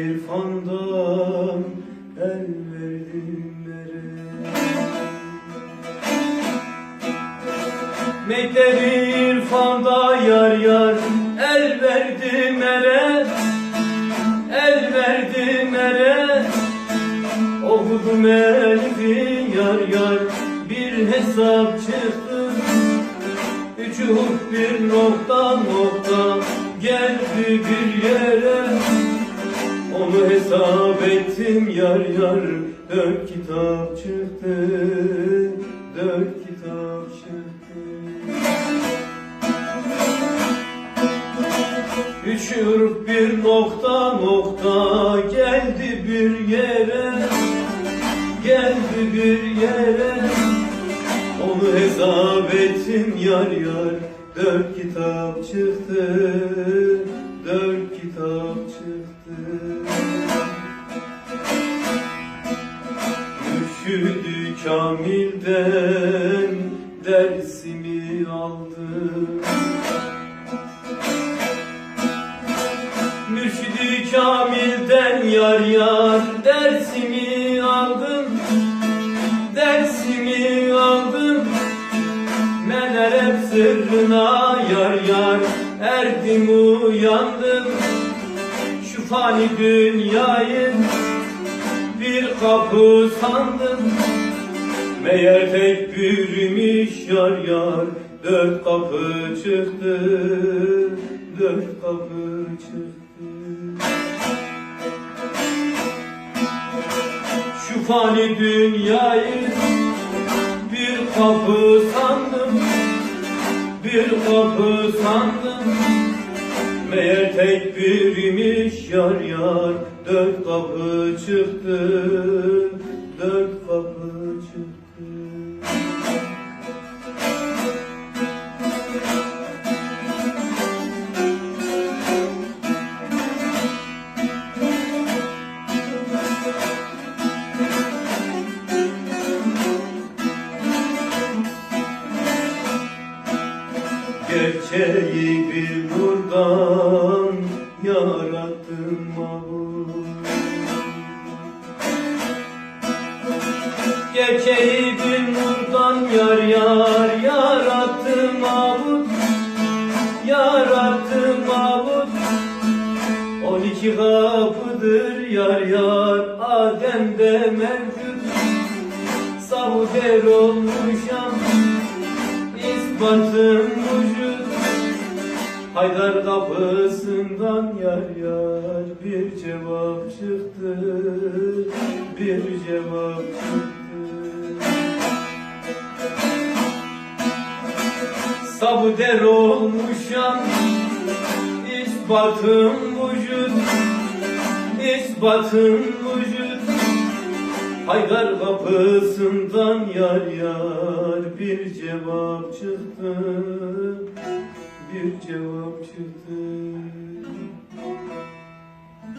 irfandan el verdim nere Mekteri irfanda yar yar el verdim ere El verdim ere Okudum elfi yar yar bir hesap çıktı. Üç bir nokta nokta geldi bir Onu hesap ettim yar yar. Dört kitap çıktı Dört kitap çıktı. Üç huruf bir nokta nokta geldi bir yere. Geldi bir yere. Onu hesap ettim yar yar. Dört kitap çıktı Dört kitap çıktı Kamil'den dersimi aldım Mürşidi Kamil'den yar yar dersimi aldım Dersimi aldım Meğer hep sırrına yar yar erdim uyandım. Şu fani dünyayı bir kapı sandım Meğer tek bürümüş yar yar Dört kapı çıktı Dört kapı çıktı. Şu fani dünyayı Bir kapı sandım Bir kapı sandım. Meğer tek biriymiş yar yar Dört kapı çıktı Dört kapı çıktı Gerçeği bir nurdan Gerçeği bir nurdan yar yar yarattın mahvur Yarattın mahvur On iki kapıdır yar yar Adem'de mevcut. Savuder olmuşam ispatım vücut Haydar kapısından yar yar bir cevap çıktı Bir cevap çıktı Sabuder olmuşam ispatım vücut ispatım vücut. Haydar kapısından yar yar bir cevap çıktı Bir cevap çıktı